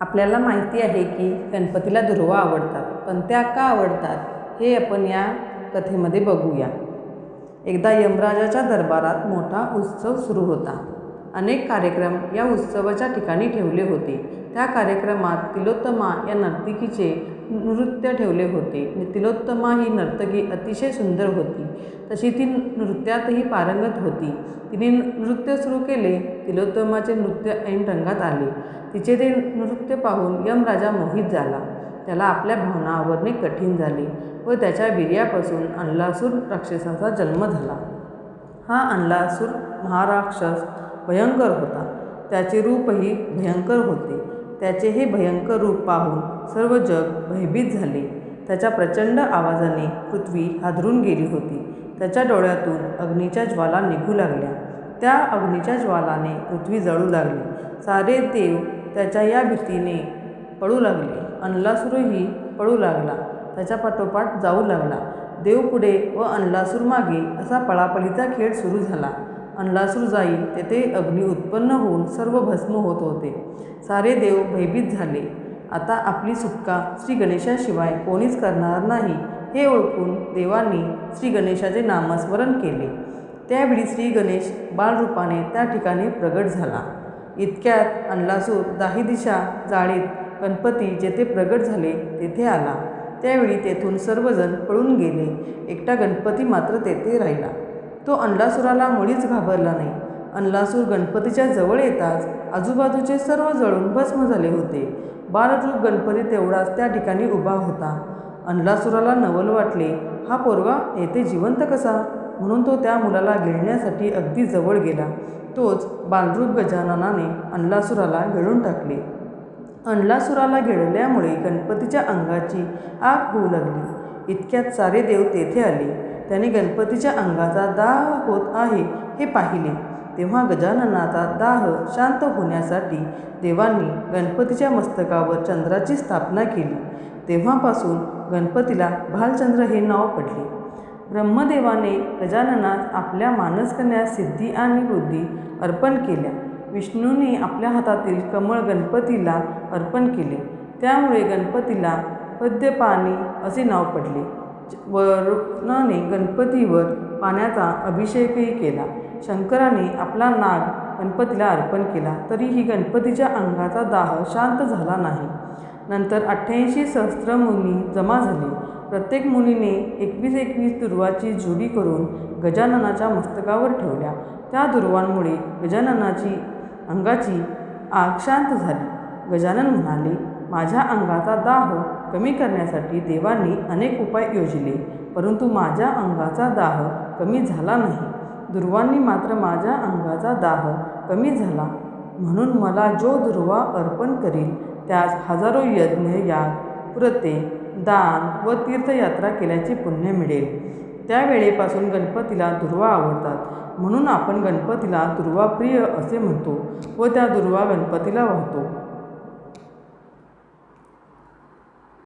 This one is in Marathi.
आपल्याला माहिती आहे की गणपतीला दुर्वा आवडतात पण त्या का आवडतात हे आपण या कथेमध्ये बघूया. एकदा यमराजाच्या दरबारात मोठा उत्सव सुरू होता. अनेक कार्यक्रम या उत्सवाच्या ठिकाणी ठेवले होते. त्या कार्यक्रमात तिलोत्तमा या नर्तिकीचे नृत्य ठेवले होते. तिलोत्तमा ही नर्तकी अतिशय सुंदर होती. तशी ती नृत्यातही पारंगत होती. तिने नृत्य सुरू केले तिलोत्तमाचे नृत्य ऐन रंगात आले. तिचे ते नृत्य पाहून यमराजा मोहित झाला. त्याला आपल्या भावना आवरणे कठीण झाले व त्याच्या वीर्यापासून अनलासूर राक्षसाचा जन्म झाला. हा अनलासूर महाराक्षस भयंकर होता. त्याचे रूपही भयंकर होते. त्याचे हे भयंकर रूप पाहून सर्व जग भयभीत झाले. त्याच्या प्रचंड आवाजाने पृथ्वी हादरून गेली होती. त्याच्या डोळ्यातून अग्नीच्या ज्वाला निघू लागल्या. त्या अग्नीच्या ज्वालाने पृथ्वी जळू लागली. सारे देव त्याच्या या भीतीने पळू लागले. अनलासुरही पळू लागला. त्याच्या पाठोपाठ जाऊ लागला. देव पुढे व अनलासूर मागे असा पळापळीचा खेळ सुरू झाला. अनलासूर जाई तेथे अग्नी उत्पन्न होऊन सर्व भस्म होत होते. सारे देव भयभीत झाले. आता आपली सुटका श्री गणेशाशिवाय कोणीच करणार नाही हे ओळखून देवांनी श्री गणेशाचे नामस्मरण केले. त्यावेळी श्री गणेश बालरूपाने त्या ठिकाणी प्रगट झाला. इतक्यात अनलासूर दाही दिशा जाळीत गणपती जेथे प्रगट झाले तेथे आला. त्यावेळी तेथून सर्वजण पळून गेले. एकटा गणपती मात्र तेथे राहिला. तो अनलासुराला मुळीच घाबरला नाही. अनलासूर गणपतीच्या जवळ येताच आजूबाजूचे सर्व जळून भस्म झाले होते. बालरूप गणपती तेवढाच त्या ठिकाणी उभा होता. अनलासुराला नवल वाटले हा पोरगा येथे जिवंत कसा? म्हणून तो त्या मुलाला गिळण्यासाठी अगदी जवळ गेला. तोच बालरूप गजाननाने अनलासुराला गिळून टाकले. अनलासुराला गिळल्यामुळे गणपतीच्या अंगाची आग होऊ लागली. इतक्यात सारे देव तेथे आले. त्याने गणपतीच्या अंगाचा दाह होत आहे हे पाहिले. तेव्हा गजाननाचा दाह शांत होण्यासाठी देवांनी गणपतीच्या मस्तकावर चंद्राची स्थापना केली. तेव्हापासून गणपतीला भालचंद्र हे नाव पडले. ब्रह्मदेवाने गजाननास आपल्या मानसकन्या सिद्धी आणि बुद्धी अर्पण केल्या. विष्णूने आपल्या हातातील कमळ गणपतीला अर्पण केले. त्यामुळे गणपतीला पद्यपाणी असे नाव पडले. वरुणाने गणपतीवर पाण्याचा अभिषेकही केला. शंकराने आपला नाग गणपतीला अर्पण केला तरीही गणपतीच्या अंगाचा दाह शांत झाला नाही. नंतर अठ्ठ्याऐंशी सहस्त्र मुनी जमा झाले. प्रत्येक मुनीने एकवीस एकवीस दुर्वाची जोडी करून गजाननाच्या मस्तकावर ठेवल्या. त्या दुर्वांमुळे गजाननाची अंगाची आग शांत झाली. गजानन म्हणाले माझ्या अंगाचा दाह कमी करण्यासाठी देवांनी अनेक उपाय योजले परंतु माझ्या अंगाचा दाह कमी झाला नाही. दुर्वांनी मात्र माझ्या अंगाचा दाह कमी झाला. म्हणून मला जो दुर्वा अर्पण करील त्यास हजारो यज्ञ याग व्रते दान व तीर्थयात्रा केल्याचे पुण्य मिळेल. त्यावेळेपासून गणपतीला दुर्वा आवडतात. म्हणून आपण गणपतीला दुर्वाप्रिय असे म्हणतो व त्या दुर्वा गणपतीला वाहतो.